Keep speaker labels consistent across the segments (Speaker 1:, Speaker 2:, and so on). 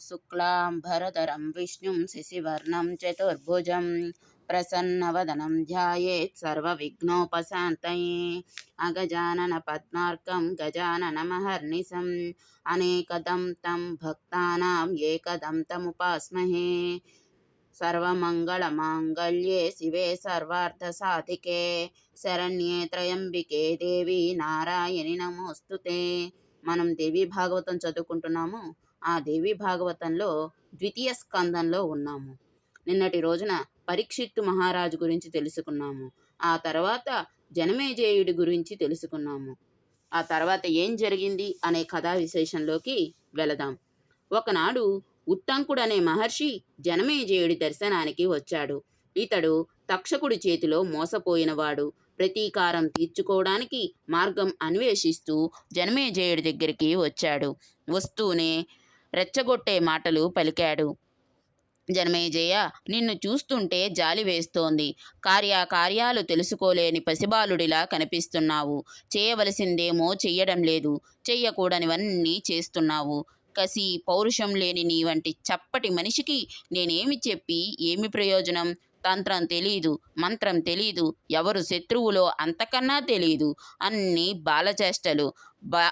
Speaker 1: शुक्लाम्भरधरं विष्णुं शशिवर्णं चतुर्भुजं प्रसन्नवदनं ध्यायेत् सर्वविघ्नोपशान्तये अगजाननपद्मार्कं गजाननमहर्निशम् अनेकदं तं भक्तानाम् एकदं तमुपास्महे सर्वमङ्गलमाङ्गल्ये शिवे सर्वार्थसाधिके శరణ్యే త్రయంబికే దేవి నారాయణి నమోస్తుతే మనం దేవి భాగవతం చదువుకుంటున్నాము ఆ దేవి భాగవతంలో ద్వితీయ స్కందంలో ఉన్నాము. నిన్నటి రోజున పరీక్షిత్తు మహారాజు గురించి తెలుసుకున్నాము. ఆ తర్వాత జనమేజేయుడి గురించి తెలుసుకున్నాము. ఆ తర్వాత ఏం జరిగింది అనే కథా విశేషంలోకి వెళదాం. ఒకనాడు ఉత్తంకుడు అనే మహర్షి జనమేజయుడి దర్శనానికి వచ్చాడు. ఇతడు తక్షకుడి చేతిలో మోసపోయినవాడు. ప్రతీకారం తీర్చుకోవడానికి మార్గం అన్వేషిస్తూ జనమేజయుడి దగ్గరికి వచ్చాడు. వస్తూనే రెచ్చగొట్టే మాటలు పలికాడు. జనమేజయ నిన్ను చూస్తుంటే జాలి వేస్తోంది. కార్యకార్యాలు తెలుసుకోలేని పసిబాలుడిలా కనిపిస్తున్నావు. చేయవలసిందేమో చెయ్యడం లేదు. చెయ్యకూడనివన్నీ చేస్తున్నావు. కసి పౌరుషం లేని నీ వంటి చప్పటి మనిషికి నేనేమి చెప్పి ఏమి ప్రయోజనం? తంత్రం తెలీదు మంత్రం తెలీదు ఎవరు శత్రువులో అంతకన్నా తెలీదు. అన్నీ బాలచేష్టలు. బా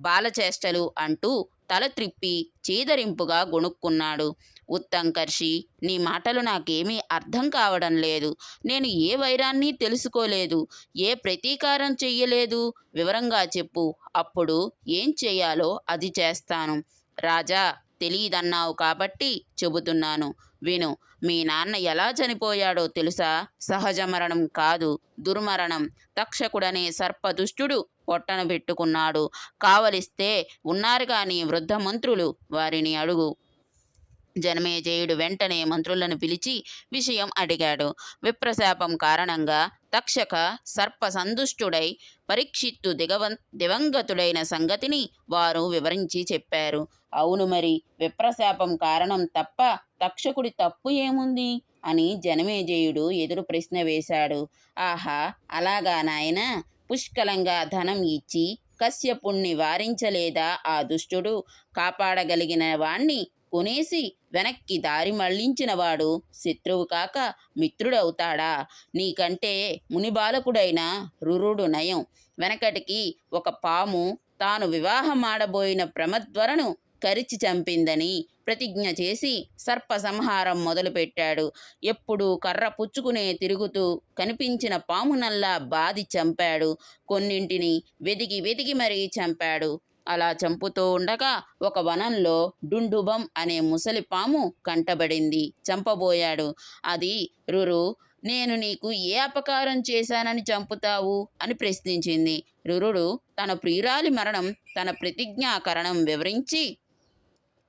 Speaker 1: బాలచేష్టలు అంటూ తల త్రిప్పి చీదరింపుగా గొణుక్కున్నాడు. ఉత్తంకర్షి నీ మాటలు నాకేమీ అర్థం కావడం లేదు. నేను ఏ వైరాన్ని తెలుసుకోలేదు. ఏ ప్రతీకారం చెయ్యలేదు. వివరంగా చెప్పు. అప్పుడు ఏం చేయాలో అది చేస్తాను. రాజా తెలియదన్నావు కాబట్టి చెబుతున్నాను. విను మీ నాన్న ఎలా చనిపోయాడో తెలుసా? సహజ మరణం కాదు దుర్మరణం. తక్షకుడనే సర్పదుష్టుడు పొట్టన పెట్టుకున్నాడు. కావలిస్తే ఉన్నారు కానీ వృద్ధ మంత్రులు వారిని అడుగు. జనమేజయుడు వెంటనే మంత్రులను పిలిచి విషయం అడిగాడు. విప్రశాపం కారణంగా తక్షక సర్ప సందుష్టుడై పరీక్షిత్తు దిగవం దివంగతుడైన సంగతిని వారు వివరించి చెప్పారు. అవును మరి విప్రశాపం కారణం తప్ప తక్షకుడి తప్పు ఏముంది? అని జనమేజయుడు ఎదురు ప్రశ్న వేశాడు. ఆహా అలాగా నాయన! పుష్కలంగా ధనం ఇచ్చి కశ్యపుణ్ణి వారించలేదా ఆ దుష్టుడు? కాపాడగలిగిన వాణ్ణి కొనేసి వెనక్కి దారి మళ్ళించినవాడు శత్రువు కాక మిత్రుడవుతాడా? నీకంటే మునిబాలకుడైన రురుడు నయం. వెనకటికి ఒక పాము తాను వివాహమాడబోయిన ప్రమద్వరను కరిచి చంపిందని ప్రతిజ్ఞ చేసి సర్ప సంహారం మొదలుపెట్టాడు. ఎప్పుడు కర్ర పుచ్చుకునే తిరుగుతూ కనిపించిన పామునల్లా బాది చంపాడు. కొన్నింటిని వెతికి వెతికి మరీ చంపాడు. అలా చంపుతూ ఉండగా ఒక వనంలో డుండుబం అనే ముసలి పాము కంటబడింది. చంపబోయాడు. అది రురు నేను నీకు ఏ అపకారం చేశానని చంపుతావు? అని ప్రశ్నించింది. రురుడు తన ప్రియురాలి మరణం తన ప్రతిజ్ఞాకరణం వివరించి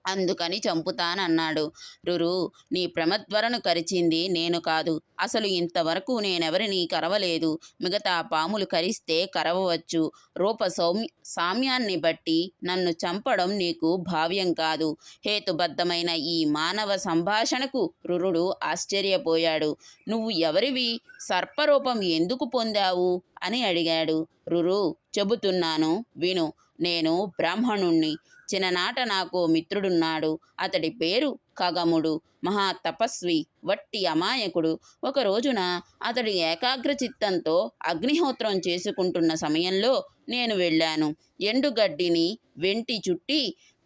Speaker 1: అందుకని చంపుతానన్నాడు. రురు నీ ప్రమద్వరను కరిచింది నేను కాదు. అసలు ఇంతవరకు నేనెవరిని కరవలేదు. మిగతా పాములు కరిస్తే కరవవచ్చు. రూప సౌమ్య సామ్యాన్ని బట్టి నన్ను చంపడం నీకు భావ్యం కాదు. హేతుబద్ధమైన ఈ మానవ సంభాషణకు రురుడు ఆశ్చర్యపోయాడు. నువ్వు ఎవరివి? సర్పరూపం ఎందుకు పొందావు? అని అడిగాడు. రురు చెబుతున్నాను విను. నేను బ్రాహ్మణుణ్ణి. చిన్ననాట నాకు మిత్రుడున్నాడు. అతడి పేరు ఖగముడు మహా తపస్వి వట్టి అమాయకుడు. ఒక రోజున అతడి ఏకాగ్ర చిత్తంతో అగ్నిహోత్రం చేసుకుంటున్న సమయంలో నేను వెళ్ళాను. ఎండుగడ్డిని వెంటి చుట్టి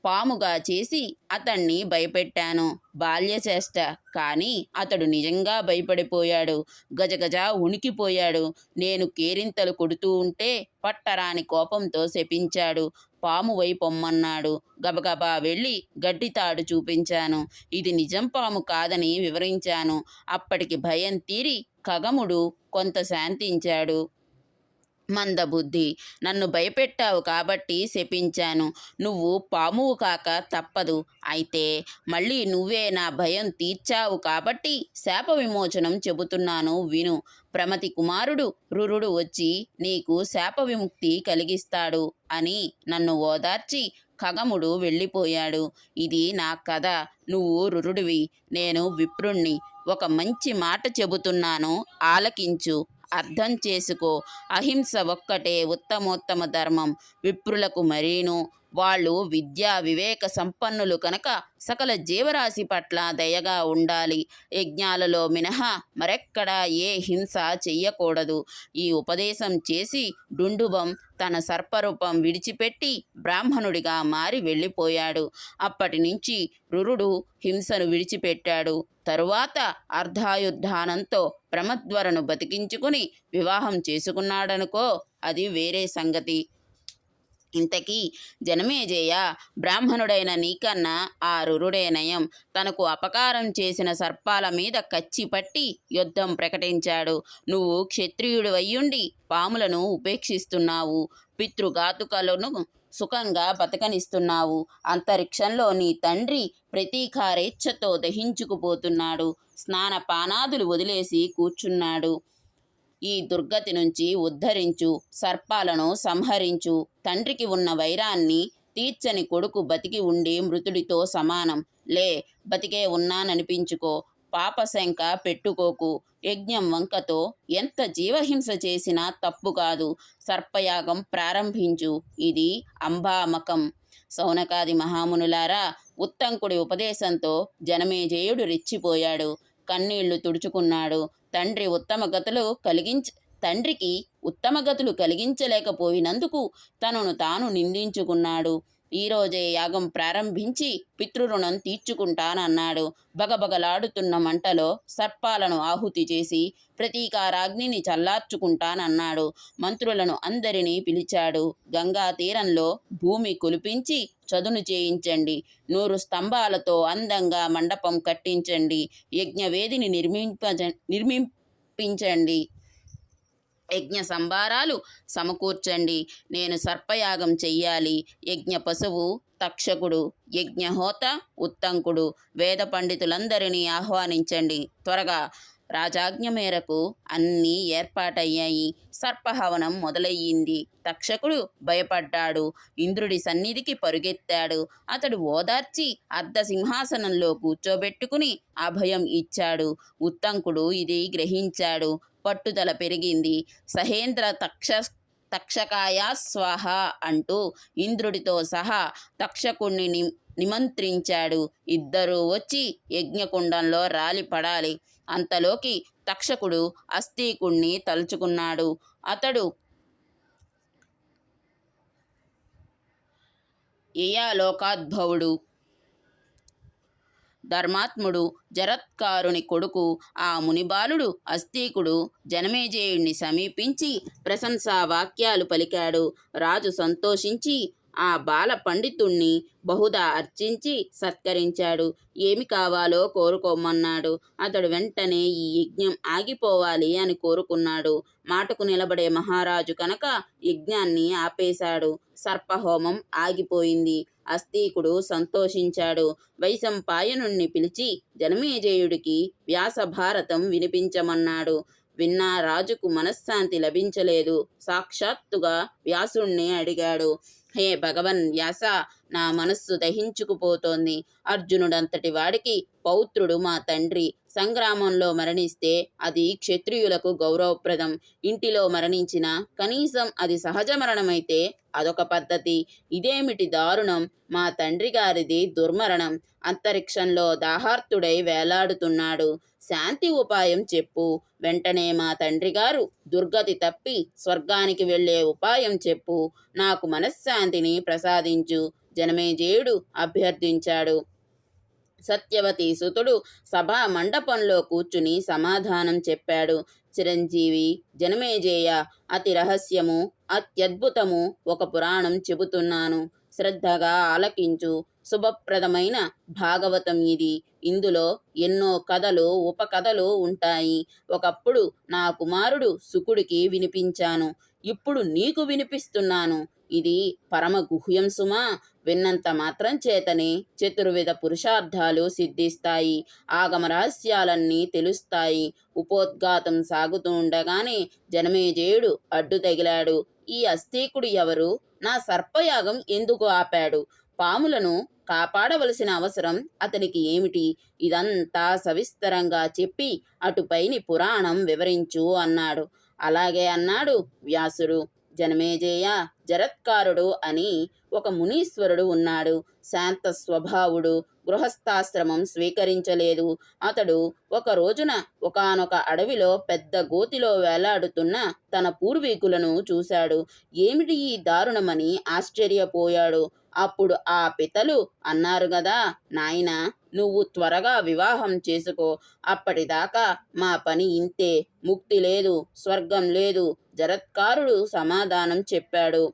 Speaker 1: పాముగా చేసి అతన్ని భయపెట్టాను. బాల్యచేష్ట కానీ అతడు నిజంగా భయపడిపోయాడు. గజగజ ఉనికిపోయాడు. నేను కేరింతలు కొడుతూ ఉంటే పట్టరాని కోపంతో శపించాడు. పాము వైపొమ్మన్నాడు. గబగబా వెళ్ళి గడ్డితాడు చూపించాను. ఇది నిజం పాము కాదని వివరించాను. అప్పటికి భయం తీరి ఖగముడు కొంత శాంతించాడు. మందబుద్ధి. నన్ను భయపెట్టావు కాబట్టి శపించాను. నువ్వు పామువు కాక తప్పదు. అయితే మళ్ళీ నువ్వే నా భయం తీర్చావు కాబట్టి శాప విమోచనం చెబుతున్నాను విను. ప్రమతి కుమారుడు రురుడు వచ్చి నీకు శాప విముక్తి కలిగిస్తాడు. అని నన్ను ఓదార్చి ఖగముడు వెళ్ళిపోయాడు. ఇది నా కథ. నువ్వు రురుడివి. నేను విప్రుణ్ణి. ఒక మంచి మాట చెబుతున్నాను. ఆలకించు. అర్థం చేసుకో. అహింస ఒక్కటే ఉత్తమోత్తమ ధర్మం. విప్రులకు మరీను. వాళ్ళు విద్యా వివేక సంపన్నులు కనుక సకల జీవరాశి పట్ల దయగా ఉండాలి. యజ్ఞాలలో మినహా మరెక్కడా ఏ హింస చెయ్యకూడదు. ఈ ఉపదేశం చేసి డుండుబం తన సర్పరూపం విడిచిపెట్టి బ్రాహ్మణుడిగా మారి వెళ్ళిపోయాడు. అప్పటి నుంచి రురుడు హింసను విడిచిపెట్టాడు. తరువాత అర్ధాయుద్ధానంతో ప్రమద్వరను బతికించుకుని వివాహం చేసుకున్నాడనుకో అది వేరే సంగతి. ఇంతకీ జనమేజయ బ్రాహ్మణుడైన నీకన్నా ఆ రురుడే నయం. తనకు అపకారం చేసిన సర్పాల మీద కచ్చిపట్టి యుద్ధం ప్రకటించాడు. నువ్వు క్షత్రియుడు అయ్యుండి పాములను ఉపేక్షిస్తున్నావు. పితృఘాతుకలను సుఖంగా బతకనిస్తున్నావు. అంతరిక్షంలో నీ తండ్రి ప్రతీకారేచ్ఛతో దహించుకుపోతున్నాడు. స్నానపానాదులు వదిలేసి కూర్చున్నాడు. ఈ దుర్గతి నుంచి ఉద్ధరించు సర్పాలను సంహరించు. తండ్రికి ఉన్న వైరాన్ని తీర్చని కొడుకు బతికి ఉండి మృతుడితో సమానం. లే బతికే ఉన్నాననిపించుకో పాపశంక పెట్టుకోకు. యజ్ఞం వంకతో ఎంత జీవహింస చేసినా తప్పు కాదు. సర్పయాగం ప్రారంభించు. ఇది అంబామకం. సౌనకాది మహామునులారా ఉత్తంకుడి ఉపదేశంతో జనమేజయుడు రెచ్చిపోయాడు. కన్నీళ్ళు తుడుచుకున్నాడు. తండ్రి ఉత్తమ గతులు కలిగించ తండ్రికి ఉత్తమ గతులు కలిగించలేకపోయినందుకు తనను తాను నిందించుకున్నాడు. ఈరోజే యాగం ప్రారంభించి పితృరుణం తీర్చుకుంటానన్నాడు. బగబగలాడుతున్న మంటలో సర్పాలను ఆహుతి చేసి ప్రతీకారాగ్నిని చల్లార్చుకుంటానన్నాడు. మంత్రులను అందరినీ పిలిచాడు. గంగా తీరంలో భూమి కులిపించి చదును చేయించండి. నూరు స్తంభాలతో అందంగా మండపం కట్టించండి. యజ్ఞవేదిని నిర్మింప నిర్మింపించండి. యజ్ఞ సంభారాలు సమకూర్చండి. నేను సర్పయాగం చెయ్యాలి. యజ్ఞ పశువు తక్షకుడు యజ్ఞహోత ఉత్తంకుడు వేద పండితులందరినీ ఆహ్వానించండి. త్వరగా రాజాజ్ఞ మేరకు అన్నీ ఏర్పాటయ్యాయి. సర్పహవనం మొదలయ్యింది. తక్షకుడు భయపడ్డాడు. ఇంద్రుడి సన్నిధికి పరుగెత్తాడు. అతడు ఓదార్చి అర్ధ సింహాసనంలో కూర్చోబెట్టుకుని అభయం ఇచ్చాడు. ఉత్తంకుడు ఇది గ్రహించాడు. పట్టుదల పెరిగింది. సహేంద్ర తక్ష తక్షకాయ స్వాహ అంటూ ఇంద్రుడితో సహా తక్షకుణ్ణి నిమంత్రించాడు. ఇద్దరూ వచ్చి యజ్ఞకుండంలో రాలి పడాలి అంతలోకి తక్షకుడు అస్థీకుణ్ణి తలుచుకున్నాడు. అతడు ఇయాలోకాద్భవుడు ధర్మాత్ముడు జరత్కారుని కొడుకు ఆ మునిబాలుడు అస్థీకుడు జనమేజేయుణ్ణి సమీపించి ప్రశంసా వాక్యాలు పలికాడు. రాజు సంతోషించి ఆ బాల పండితుణ్ణి బహుదా అర్చించి సత్కరించాడు. ఏమి కావాలో కోరుకోమన్నాడు. అతడు వెంటనే ఈ యజ్ఞం ఆగిపోవాలి అని కోరుకున్నాడు. మాటకు నిలబడే మహారాజు కనుక యజ్ఞాన్ని ఆపేశాడు. సర్పహోమం ఆగిపోయింది. అస్తీకుడు సంతోషించాడు. వైశంపాయనుణ్ణి పిలిచి జనమేజయుడికి వ్యాస భారతం వినిపించమన్నాడు. విన్నా రాజుకు మనశ్శాంతి లభించలేదు. సాక్షాత్తుగా వ్యాసుణ్ణి అడిగాడు. హే భగవన్ వ్యాస నా మనస్సు దహించుకుపోతోంది. అర్జునుడంతటి వాడికి పౌత్రుడు మా తండ్రి. సంగ్రామంలో మరణిస్తే అది క్షత్రియులకు గౌరవప్రదం. ఇంటిలో మరణించిన కనీసం అది సహజ మరణమైతే అదొక పద్ధతి. ఇదేమిటి దారుణం? మా తండ్రి గారిది దుర్మరణం. అంతరిక్షంలో దాహార్తుడై వేలాడుతున్నాడు. శాంతి ఉపాయం చెప్పు. వెంటనే మా తండ్రి గారు దుర్గతి తప్పి స్వర్గానికి వెళ్ళే ఉపాయం చెప్పు. నాకు మనశ్శాంతిని ప్రసాదించు. జనమేజయుడు అభ్యర్థించాడు. సత్యవతి సుతుడు సభా మండపంలో కూర్చుని సమాధానం చెప్పాడు. చిరంజీవి జనమేజేయ అతి రహస్యము అత్యద్భుతము ఒక పురాణం చెబుతున్నాను. శ్రద్ధగా ఆలకించు. శుభప్రదమైన భాగవతం ఇది. ఇందులో ఎన్నో కథలు ఉపకథలు ఉంటాయి. ఒకప్పుడు నా కుమారుడు సుకుడికి వినిపించాను. ఇప్పుడు నీకు వినిపిస్తున్నాను. ఇది పరమ గుహ్యం సుమా. విన్నంత మాత్రం చేతనే చతుర్విధ పురుషార్థాలు సిద్ధిస్తాయి. ఆగమ రహస్యాలన్నీ తెలుస్తాయి. ఉపోద్ఘాతం సాగుతూ ఉండగానే జనమేజయుడు అడ్డు తగిలాడు. ఈ అస్థీకుడు ఎవరు? నా సర్పయాగం ఎందుకు ఆపాడు? పాములను కాపాడవలసిన అవసరం అతనికి ఏమిటి? ఇదంతా సవిస్తరంగా చెప్పి అటుపైని పురాణం వివరించు అన్నాడు. అలాగే అన్నాడు వ్యాసుడు. జనమేజేయ జరత్కారుడు అని ఒక మునీశ్వరుడు ఉన్నాడు. శాంత స్వభావుడు గృహస్థాశ్రమం స్వీకరించలేదు. అతడు ఒక రోజున ఒకానొక అడవిలో పెద్ద గోతిలో వేలాడుతున్న తన పూర్వీకులను చూశాడు. ఏమిటి ఈ దారుణమని ఆశ్చర్యపోయాడు. అప్పుడు ఆ పితలు అన్నారు గదా నాయనా నువ్వు త్వరగా వివాహం చేసుకో. అప్పటిదాకా మా పని ఇంతే. ముక్తి లేదు స్వర్గం లేదు జరత్కారుడు సమాధానం చెప్పాడు.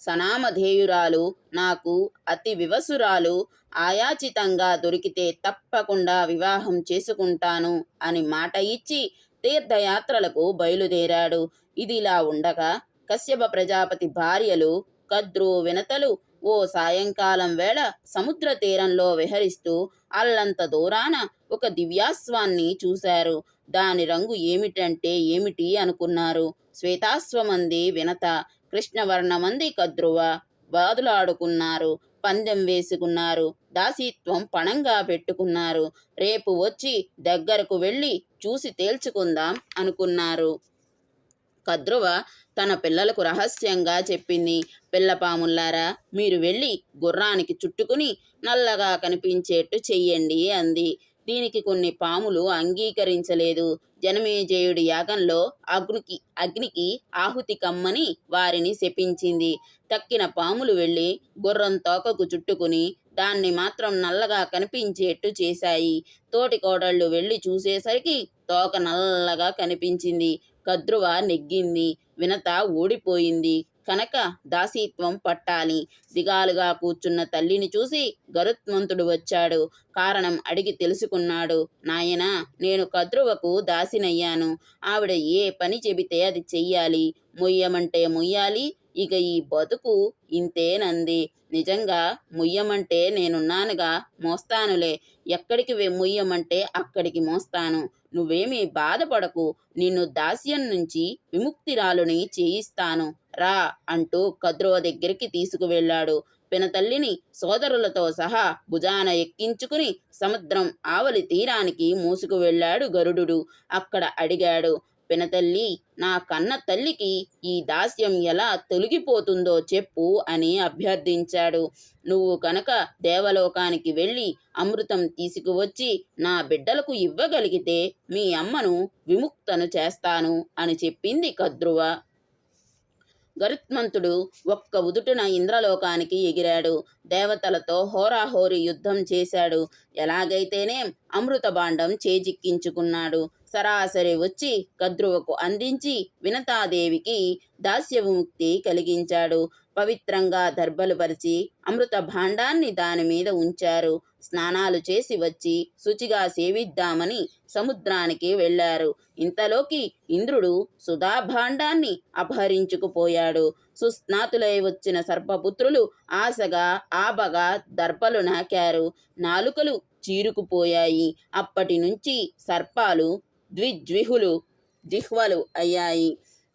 Speaker 1: సనామధేయురాలు నాకు అతి వివసురాలు ఆయాచితంగా దొరికితే తప్పకుండా వివాహం చేసుకుంటాను అని మాట ఇచ్చి తీర్థయాత్రలకు బయలుదేరాడు. ఇదిలా ఉండగా కశ్యప ప్రజాపతి భార్యలు కద్రు వినతలు ఓ సాయంకాలం వేళ సముద్ర తీరంలో విహరిస్తూ అల్లంత దూరాన ఒక దివ్యాస్వాన్ని చూశారు. దాని రంగు ఏమిటంటే ఏమిటి అనుకున్నారు. శ్వేతాశ్వమంది వినత కృష్ణవర్ణమంది కద్రువ బాదులాడుకున్నారు పందెం వేసుకున్నారు దాసీత్వం పణంగా పెట్టుకున్నారు. రేపు వచ్చి దగ్గరకు వెళ్ళి చూసి తేల్చుకుందాం అనుకున్నారు. కద్రువ తన పిల్లలకు రహస్యంగా చెప్పింది. పిల్లపాముల్లారా మీరు వెళ్ళి గుర్రానికి చుట్టుకుని నల్లగా కనిపించేట్టు చెయ్యండి అంది. దీనికి కొన్ని పాములు అంగీకరించలేదు. జనమేజయుడి యాగంలో అగ్నికి అగ్నికి ఆహుతి కమ్మని వారిని శపించింది. తక్కిన పాములు వెళ్ళి గుర్రం తోకకు చుట్టుకుని దాన్ని మాత్రం నల్లగా కనిపించేట్టు చేశాయి. తోటి కోడళ్ళు వెళ్ళి చూసేసరికి తోక నల్లగా కనిపించింది. కద్రువ నెగ్గింది. వినత ఓడిపోయింది. కనుక దాసీత్వం పట్టాలి. దిగాలుగా కూర్చున్న తల్లిని చూసి గరుత్మంతుడు వచ్చాడు. కారణం అడిగి తెలుసుకున్నాడు. నాయనా నేను కద్రువకు దాసినయ్యాను. ఆవిడ ఏ పని చెబితే అది చెయ్యాలి. మొయ్యమంటే మొయ్యాలి. ఇక ఈ బతుకు ఇంతేనంది నిజంగా ముయ్యమంటే నేనున్నానుగా మోస్తానులే. ఎక్కడికి వె- ముయ్యమంటే అక్కడికి మోస్తాను. నువ్వేమీ బాధపడకు. నిన్ను దాస్యం నుంచి విముక్తిరాలుని చేయిస్తాను. రా అంటూ కద్రువ దగ్గరికి తీసుకువెళ్ళాడు. పినతల్లిని సోదరులతో సహా భుజాన ఎక్కించుకుని సముద్రం ఆవలి తీరానికి మూసుకు వెళ్ళాడు గరుడు అక్కడ అడిగాడు పినతల్లి నా కన్న తల్లికి ఈ దాస్యం ఎలా తొలగిపోతుందో చెప్పు అని అభ్యర్థించాడు. నువ్వు కనుక దేవలోకానికి వెళ్ళి అమృతం తీసుకువచ్చి నా బిడ్డలకు ఇవ్వగలిగితే మీ అమ్మను విముక్తను చేస్తాను అని చెప్పింది కద్రువ. గరుత్మంతుడు ఒక్క ఉదుటున ఇంద్రలోకానికి ఎగిరాడు. దేవతలతో హోరాహోరి యుద్ధం చేశాడు. ఎలాగైతేనే అమృత భాండం చేజిక్కించుకున్నాడు. సరాసరి వచ్చి కద్రువకు అందించి వినతాదేవికి దాస్యవిముక్తి కలిగించాడు. పవిత్రంగా దర్భలు పరిచి అమృత భాండాన్ని దాని మీద ఉంచారు. స్నానాలు చేసి వచ్చి శుచిగా సేవిద్దామని సముద్రానికి వెళ్ళారు. ఇంతలోకి ఇంద్రుడు సుధాభాండాన్ని అపహరించుకుపోయాడు. సుస్నాతులై వచ్చిన సర్పపుత్రులు ఆశగా ఆబగా దర్పలు నాకారు. నాలుకలు చీరుకుపోయాయి. అప్పటి నుంచి సర్పాలు ద్విజ్విహులు జిహ్వలు అయ్యాయి.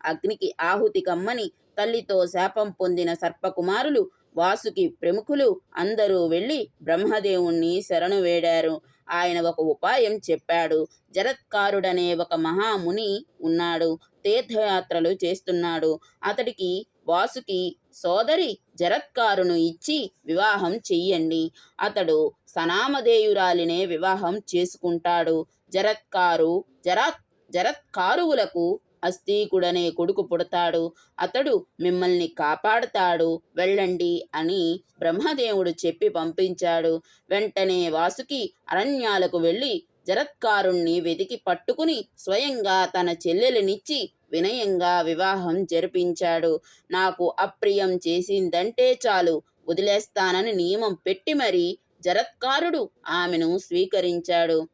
Speaker 1: అగ్నికి ఆహుతి కమ్మని తల్లితో శాపం పొందిన సర్పకుమారులు వాసుకి ప్రముఖులు అందరూ వెళ్ళి బ్రహ్మదేవుణ్ణి శరణు వేడారు. ఆయన ఒక ఉపాయం చెప్పాడు. జరత్కారుడనే ఒక మహాముని ఉన్నాడు. తీర్థయాత్రలు చేస్తున్నాడు. అతడికి వాసుకి సోదరి జరత్కారును ఇచ్చి వివాహం చెయ్యండి. అతడు సనామధేయురాలినే వివాహం చేసుకుంటాడు. జరత్కారు జరత్ జరత్కారువులకు అస్తీకుడనే కొడుకు పుడతాడు అతడు మిమ్మల్ని కాపాడతాడు వెళ్ళండి అని బ్రహ్మదేవుడు చెప్పి పంపించాడు. వెంటనే వాసుకి అరణ్యాలకు వెళ్ళి జరత్కారుణ్ణి వెతికి పట్టుకుని స్వయంగా తన చెల్లెలినిచ్చి వినయంగా వివాహం జరిపించాడు. నాకు అప్రియం చేసిందంటే చాలు వదిలేస్తానని నియమం పెట్టి మరీ జరత్కారుడు ఆమెను స్వీకరించాడు.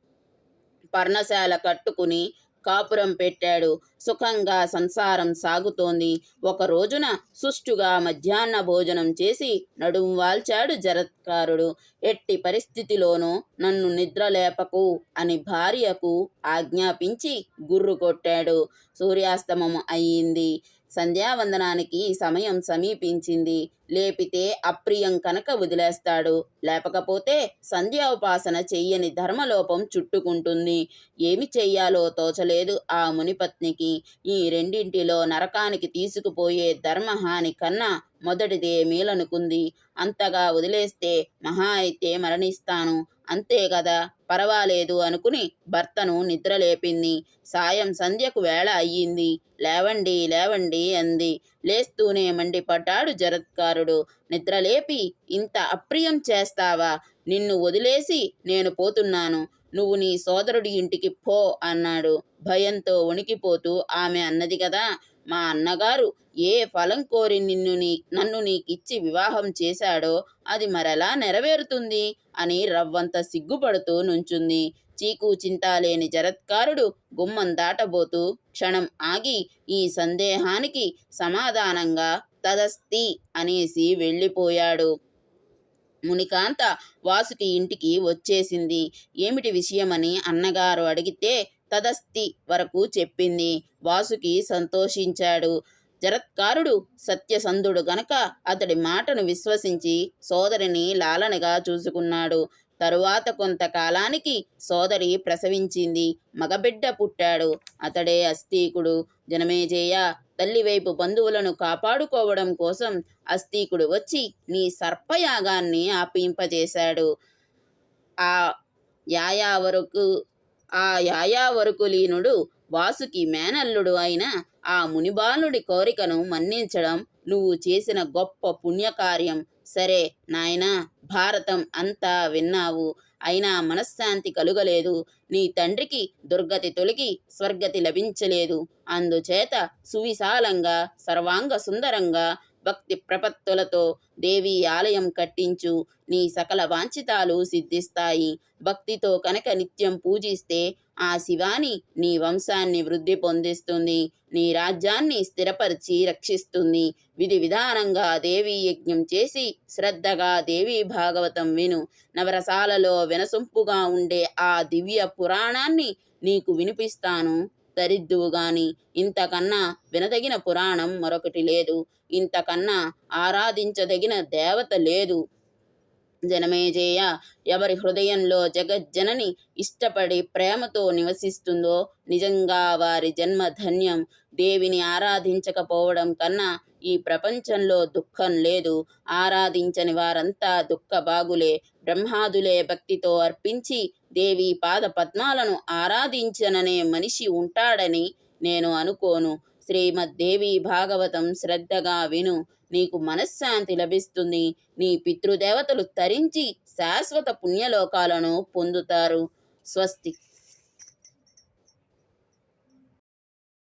Speaker 1: పర్ణశాల కట్టుకుని కాపురం పెట్టాడు. సుఖంగా సంసారం సాగుతోంది. ఒక రోజున సుష్టుగా మధ్యాహ్న భోజనం చేసి నడుం వాల్చాడు జరత్కారుడు. ఎట్టి పరిస్థితిలోనూ నన్ను నిద్రలేపకు అని భార్యకు ఆజ్ఞాపించి గుర్రు కొట్టాడు. సూర్యాస్తమం అయ్యింది సంధ్యావందనానికి సమయం సమీపించింది. లేపితే అప్రియం కనుక వదిలేస్తాడు. లేపకపోతే సంధ్యాోపాసన చెయ్యని ధర్మలోపం చుట్టుకుంటుంది. ఏమి చెయ్యాలో తోచలేదు ఆ మునిపత్నికి. ఈ రెండింటిలో నరకానికి తీసుకుపోయే ధర్మహాని కన్నా మొదటిదే మేలనుకుంది. అంతగా వదిలేస్తే మహా అయితే మరణిస్తాను. అంతే కదా పర్వాలేదు అనుకుని భర్తను నిద్రలేపింది. సాయం సంధ్యకు వేళ అయ్యింది. లేవండి లేవండి అంది. లేస్తూనే మండిపడ్డాడు జరత్కారుడు. నిద్రలేపి ఇంత అప్రియం చేస్తావా? నిన్ను వదిలేసి నేను పోతున్నాను. నువ్వు నీ సోదరుడి ఇంటికి పో అన్నాడు. భయంతో వణికిపోతూ ఆమె అన్నది కదా మా అన్నగారు ఏ ఫలం కోరి నిన్ను నీ నన్ను నీకిచ్చి వివాహం చేశాడో అది మరెలా నెరవేరుతుంది అని రవ్వంత సిగ్గుపడుతూ నుంచుంది. చీకు చింత లేని జరత్కారుడు గుమ్మం దాటబోతూ క్షణం ఆగి ఈ సందేహానికి సమాధానంగా తదస్తి అనేసి వెళ్ళిపోయాడు. మునికాంత వాసుకి ఇంటికి వచ్చేసింది. ఏమిటి విషయమని అన్నగారు అడిగితే తదస్తి వరకు చెప్పింది. వాసుకి సంతోషించాడు. జరత్కారుడు సత్యసంధుడు గనక అతడి మాటను విశ్వసించి సోదరిని లాలనగా చూసుకున్నాడు. తరువాత కొంతకాలానికి సోదరి ప్రసవించింది. మగబిడ్డ పుట్టాడు. అతడే అస్తీకుడు జనమేజేయ తల్లివైపు బంధువులను కాపాడుకోవడం కోసం అస్తీకుడు వచ్చి నీ సర్పయాగాన్ని ఆపింపజేశాడు. ఆ యాయావరకు ఆ యాయావరకులీనుడు వాసుకి మేనల్లుడు అయిన ఆ మునిబాలుడి కోరికను మన్నించడం నువ్వు చేసిన గొప్ప పుణ్యకార్యం. సరే నాయనా భారతం అంతా విన్నావు. అయినా మనశ్శాంతి కలుగలేదు. నీ తండ్రికి దుర్గతి తొలగి స్వర్గతి లభించలేదు. అందుచేత సువిశాలంగా సర్వాంగ సుందరంగా భక్తి ప్రపత్తులతో దేవి ఆలయం కట్టించు. నీ సకల వాంఛితాలు సిద్ధిస్తాయి. భక్తితో కనుక నిత్యం పూజిస్తే ఆ శివాని నీ వంశాన్ని వృద్ధి పొందిస్తుంది. నీ రాజ్యాన్ని స్థిరపరిచి రక్షిస్తుంది. విధి విధానంగా దేవీ యజ్ఞం చేసి శ్రద్ధగా దేవీ భాగవతం విను. నవరసాలలో వినసొంపుగా ఉండే ఆ దివ్య పురాణాన్ని నీకు వినిపిస్తాను. దరిద్దువు గాని. ఇంతకన్నా వినదగిన పురాణం మరొకటి లేదు. ఇంతకన్నా ఆరాధించదగిన దేవత లేదు. జనమేజేయ ఎవరి హృదయంలో జగజ్జనని ఇష్టపడి ప్రేమతో నివసిస్తుందో నిజంగా వారి జన్మ ధన్యం. దేవిని ఆరాధించకపోవడం కన్నా ఈ ప్రపంచంలో దుఃఖం లేదు. ఆరాధించని వారంతా దుఃఖ బాగులే. బ్రహ్మాదులే భక్తితో అర్పించి దేవి పాద పద్మాలను ఆరాధించననే మనిషి ఉంటాడని నేను అనుకోను. శ్రీమద్దేవి భాగవతం శ్రద్ధగా విను. నీకు మనశ్శాంతి లభిస్తుంది. నీ పితృదేవతలు తరించి శాశ్వత పుణ్యలోకాలను పొందుతారు. స్వస్తి.